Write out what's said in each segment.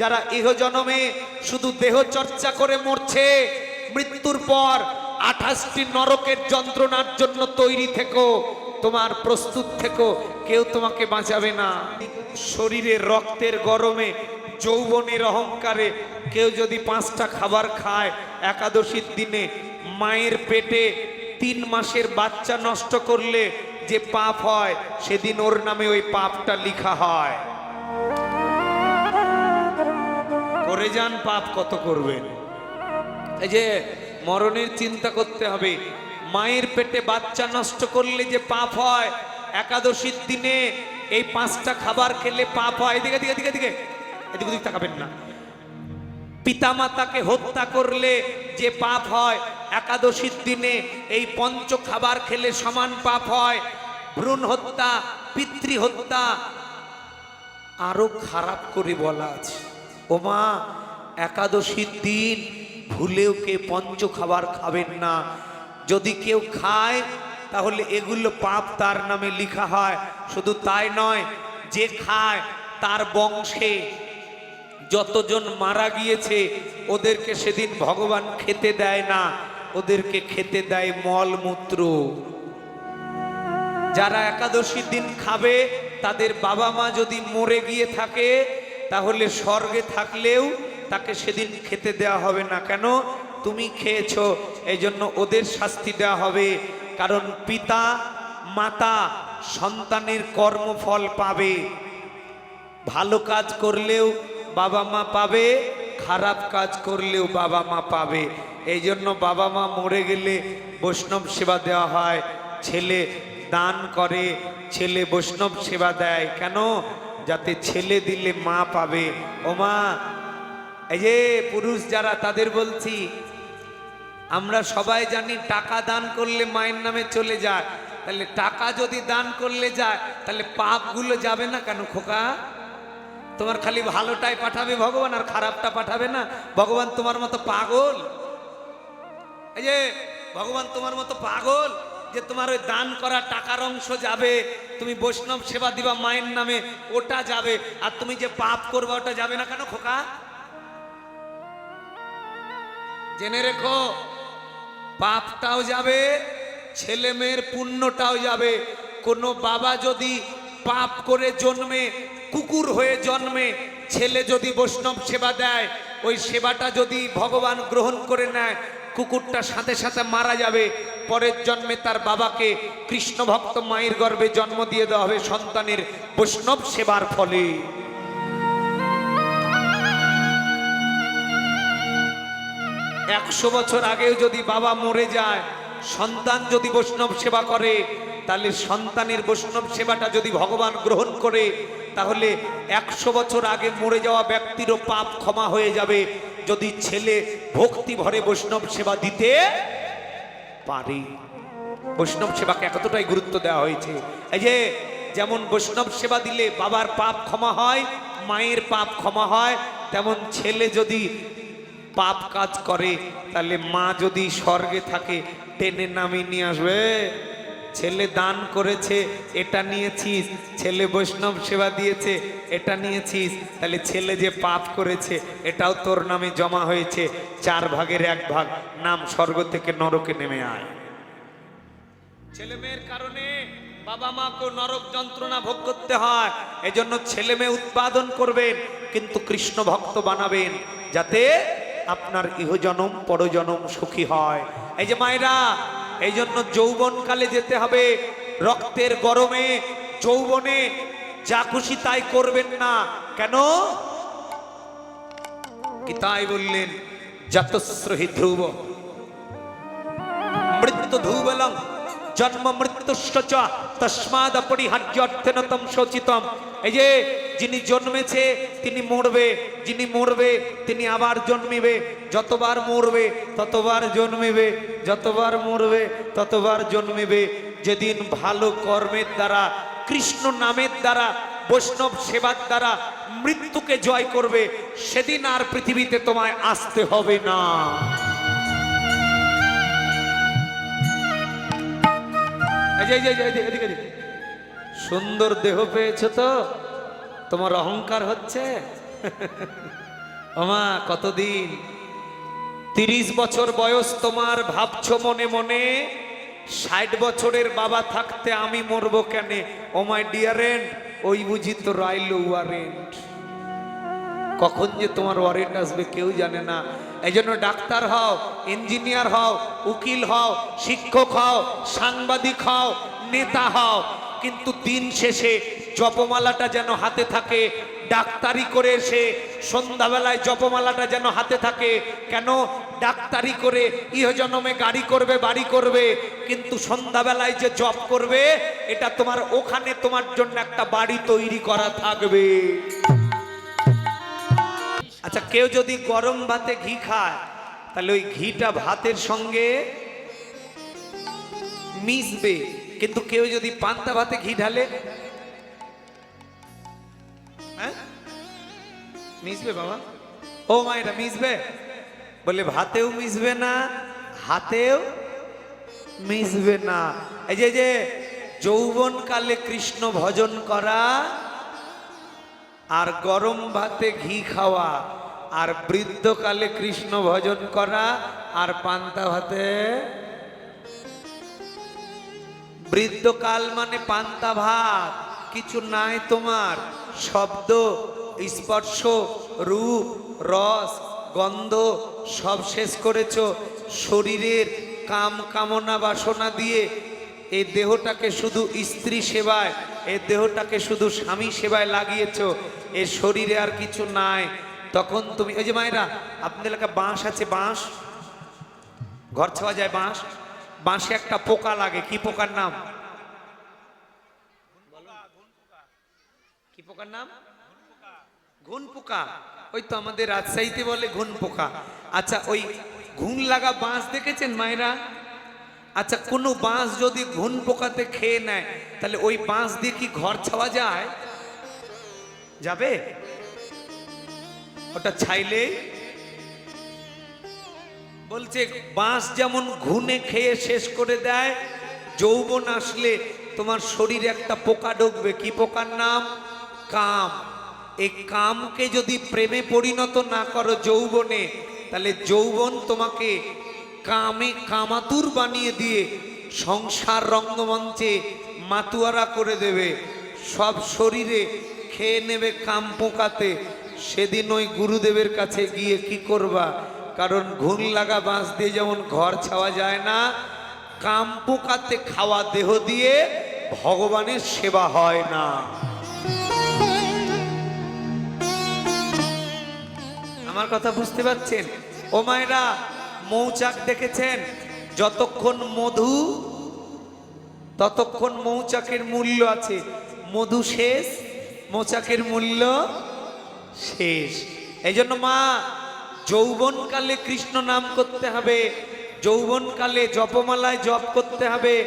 যারা ইহ জনমে শুধু দেহ চর্চা করে মরছে, মৃত্যুর পর আঠাশটি নরকের যন্ত্রণার জন্য তৈরি থেকো, তোমার প্রস্তুত থেকো, কেউ তোমাকে বাঁচাবে না। শরীরে রক্তের গরমে, যৌবনের অহংকারে কেউ যদি পাঁচটা খাবার খায়, একাদশীর দিনে মায়ের পেটে তিন মাসের বাচ্চা নষ্ট করলে যে পাপ হয়, সেদিন ওর নামে ওই পাপটা লিখা হয়। করে যান, পাপ কত করবেন? এই যে মরণের চিন্তা করতে হবে। মায়ের পেটে বাচ্চা নষ্ট করলে যে পাপ হয়, একাদশীর দিনে এই পাঁচটা খাবার খেলে পাপ হয়। এদিকে দিকে এদিকে দিকে এদিকে ওদিকে তাকাবেন না। পিতামাতাকে হত্যা করলে যে পাপ হয়, একাদশীর দিনে এই পঞ্চ খাবার খেলে সমান পাপ হয়। ভ্রূণ হত্যা, পিতৃ হত্যা, আরও খারাপ করে বলা আছে। ওমা একাদশীর দিন ভুলেও কে পঞ্চ খাবার খাবেন না। যদি কেউ খায়, তাহলে এগুলো পাপ তার নামে লিখা হয়। শুধু তাই নয়, যে খায়, তার বংশে যতজন মারা গিয়েছে, ওদেরকে সেদিন ভগবান খেতে দেয় না। ওদেরকে খেতে দেয় মলমূত্র যারা একাদশীর দিন খাবে, তাদের বাবা মা যদি মরে গিয়ে থাকে তাহলে স্বর্গে থাকলেও তাকে সেদিন খেতে দেওয়া হবে না। কেন? তুমি খেয়েছো এই জন্য ওদের শাস্তি দেওয়া হবে। কারণ পিতা, মাতা সন্তানের কর্মফল পাবে। ভালো কাজ করলেও বাবা মা পাবে, খারাপ কাজ করলেও বাবা মা পাবে। এই জন্য বাবা মা মরে গেলে বৈষ্ণব সেবা দেওয়া হয়। ছেলে দান করে, ছেলে বৈষ্ণব সেবা দেয়। কেন? যাতে ছেলে দিলে মা পাবে। ও মা, এই যে পুরুষ যারা তাদের বলছি, আমরা সবাই জানি টাকা দান করলে মায়ের নামে চলে যায়। তাহলে টাকা যদি দান করলে যায়, তাহলে পাপগুলো যাবে না কেন খোকা? তোমার খালি ভালোটাই পাঠাবে ভগবান, আর খারাপটা পাঠাবে না। ভগবান তোমার মতো পাগল? এই যে, ভগবান তোমার মতো পাগল? যে তোমার ওই দান করা টাকার অংশ যাবে, তুমি বৈষ্ণব সেবা দিবা মায়ের নামে, ওটা যাবে, আর তুমি যে পাপ করবা ওটা যাবে না কেন খোকা? জেনে রেখো, পাপটাও যাবে, ছেলে মেয়ের পুণ্যটাও যাবে। কোনো বাবা যদি পাপ করে জন্মে, কুকুর হয়ে জন্মে, ছেলে যদি বৈষ্ণব সেবা দেয়, ওই সেবাটা যদি ভগবান গ্রহণ করে নেয়, কুকুরটা সাথে সাথে মারা যাবে পরের জন্মে তার বাবাকে কৃষ্ণ ভক্ত মায়ের গর্ভে জন্ম দিয়ে দেওয়া হবে সন্তানের বৈষ্ণব সেবার ফলে। একশো বছর আগেও যদি বাবা মরে যায়, সন্তান যদি বৈষ্ণব সেবা করে, তাহলে সন্তানের বৈষ্ণব সেবাটা যদি ভগবান গ্রহণ করে, তাহলে একশো বছর আগে মরে যাওয়া ব্যক্তিরও পাপ ক্ষমা হয়ে যাবে। যদি ছেলে ভক্তি ভরে বৈষ্ণব সেবা দিতে পারে। বৈষ্ণব সেবাকে এতটাই গুরুত্ব দেওয়া হয়েছে। এই যে, যেমন বৈষ্ণব সেবা দিলে বাবার পাপ ক্ষমা হয়, মায়ের পাপ ক্ষমা হয়, তেমন ছেলে যদি পাপ কাজ করে, তাহলে মা যদি স্বর্গে থাকে, টেনে নামিয়ে নিয়ে আসবে। ছেলে দান করেছে, এটা নিয়েছিস। ছেলে বৈষ্ণব সেবা দিয়েছে, এটা নিয়েছিস। তাহলে ছেলে যে পাপ করেছে, এটাও তোর নামে জমা হয়েছে। চার ভাগের এক ভাগ নাম স্বর্গ থেকে নরকে নেমে আয়। ছেলে মেয়ের কারণে বাবা মাকে নরক যন্ত্রণা ভোগ করতে হয়। এজন্য ছেলে মেয়ে উৎপাদন করবেন, কিন্তু কৃষ্ণ ভক্ত বানাবেন, যাতে আপনার ইহজনম, পরজনম সুখী হয়। এই যে মায়েরা এই জন্য যৌবনকালে যেতে হবে। রক্তের গরমে, যৌবনে যা খুশি তাই করবেন না। কেন? কি তাই বললেন যতশ্রহি ধ্রুব, মৃত্যু ধুবলং জন্ম মৃত্যুশ্চ তস্মাদ অপরিহার্যর্থেন তম শোচিতম এই যে যিনি জন্মেছে, তিনি মরবে, যিনি মরবে, তিনি আবার জন্মিবে। যতবার মরবে, ততবার জন্মিবে, যতবার মরবে, ততবার জন্মিবে। যেদিন ভালো কর্মের দ্বারা, কৃষ্ণ নামের দ্বারা, বৈষ্ণব সেবার দ্বারা মৃত্যুকে জয় করবে, সেদিন আর পৃথিবীতে তোমায় আসতে হবে না। সুন্দর দেহ পেয়েছ তো? তোমার অহংকার হচ্ছে? ওমা, কতদিন? তিরিশ বছর বয়স তোমার, ভাবছ মনে মনে? ষাট বছরের বাবা থাকতে আমি মরবো কেন? ও মাই ডিয়ারেন্ট ওই বুঝি তো রাইল ওয়ারেন্ট কখন যে তোমার ওয়ারেন্ট আসবে কেউ জানে না। এই জন্য ডাক্তার হও, ইঞ্জিনিয়ার হও উকিল হও, শিক্ষক হও, সাংবাদিক হও, নেতা হও, কিন্তু দিন শেষে জপমালাটা যেন হাতে থাকে, ডাক্তারি করে এসে সন্ধ্যাবেলায় জপমালাটা যেন হাতে থাকে, কেন ডাক্তারি করে ইহজনমে গাড়ি করবে, বাড়ি করবে, কিন্তু সন্ধ্যাবেলায় যে জব করবে, এটা তোমার ওখানে তোমার জন্য একটা বাড়ি তৈরি করা থাকবে। আচ্ছা কেউ যদি গরম ভাতে ঘি খায় তাহলে ওই ঘিটা ভাতের সঙ্গে মিশবে। কিন্তু কেউ যদি পান্তা ভাতে ঘি ঢালে হ্যাঁ? মিশবে বাবা। ও মা, এটা মিশবে? বলে ভাতেও মিশবে না, হাতেও মিশবে না। এই যে যে যৌবন কালে কৃষ্ণ ভজন করা আর গরম ভাতে ঘি খাওয়া আর বৃদ্ধকালে কৃষ্ণ ভজন করা আর পান্তা ভাতে। বৃদ্ধকাল মানে পান্তা ভাত, কিছু নাই তোমার, শব্দ, স্পর্শ, রূপ, রস, গন্ধ, সব শেষ করেছ। শরীরের কাম কামনা বাসনা দিয়ে এই দেহটাকে শুধু স্ত্রী সেবায় এই দেহটাকে শুধু স্বামী সেবায় লাগিয়েছ। এ শরীরে আর কিছু নাই তখন তুমি ওই যে মায়েরা, আপনাদের এলাকা বাঁশ আছে, বাঁশ? ঘর ছাওয়া যায় বাঁশ? বাঁশে একটা পোকা লাগে, কি পোকার নাম? কি পোকার নাম? ঘুন পোকা ওই তো আমাদের রাজশাহীতে বলে ঘুন পোকা আচ্ছা ওই ঘুন লাগা বাঁশ দেখেছেন মায়েরা? আচ্ছা কোনো বাঁশ যদি ঘুন পোকাতে খেয়ে নেয়, তাহলে ওই বাঁশ দিয়ে কি ঘর ছাওয়া যায়? যাবে? ওটা ছাইলে বলছে, বাঁশ যেমন ঘুনে খেয়ে শেষ করে দেয়, যৌবন আসলে তোমার শরীরে একটা পোকা ঢুকবে। কি পোকার নাম? কাম। এই কামকে যদি প্রেমে পরিণত না করো যৌবনে, তাহলে যৌবন তোমাকে কামে কামাতুর বানিয়ে দিয়ে সংসার রঙ্গমঞ্চে মাতুয়ারা করে দেবে। সব শরীরে খেয়ে নেবে কাম পোকাতে। সেদিন ওই গুরুদেবের কাছে গিয়ে কি করবা? কারণ ঘুণ লাগা বাঁশ দিয়ে যেমন ঘর ছাওয়া যায় না, কাম পোকাতে খাওয়া দেহ দিয়ে ভগবানের সেবা হয় না। আমার কথা বুঝতে পারছেন? ও মায়েরা, মৌচাক দেখেছেন? যতক্ষণ মধু, ততক্ষণ মৌচাকের মূল্য আছে। মধু শেষ, মৌচাকের মূল্য শেষ। এই জন্য মা, যৌবনকালে কৃষ্ণ নাম করতে হবে, যৌবনকালে জপমালায় জপ করতে হবে।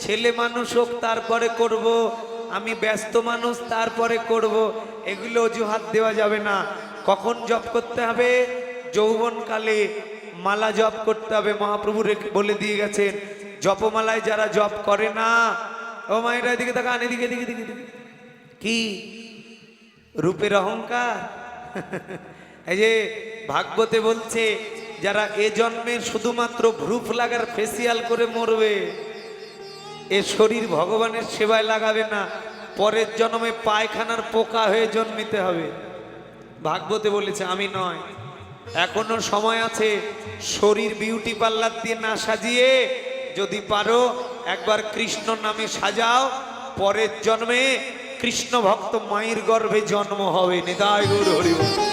ছেলে মানুষ হোক, তারপরে করব। আমি ব্যস্ত মানুষ, তারপরে করব। এগুলো অজুহাত দেওয়া যাবে না। কখন জপ করতে হবে? যৌবনকালে মালা জপ করতে হবে। মহাপ্রভু বলে দিয়ে গেছেন, জপমালায় যারা জপ করে না, ও মায়েরা এদিকে তাকান এদিকে এদিকে এদিকে। কি? রূপের অহংকার। এই যে ভাগবতে বলছে, যারা এ জন্মে শুধুমাত্র ভ্রুফ লাগার ফেসিয়াল করে মরবে, এ শরীর ভগবানের সেবায় লাগাবে না, পরের জন্মে পায়খানার পোকা হয়ে জন্মিতে হবে। ভাগবতে বলেছে, আমি নয়, এখনও সময় আছে শরীর বিউটি পার্লার দিয়ে না সাজিয়ে, যদি পারো একবার কৃষ্ণ নামে সাজাও, পরের জন্মে কৃষ্ণ ভক্ত মায়ের গর্ভে জন্ম হবে নিতাই গুরু হরি বল।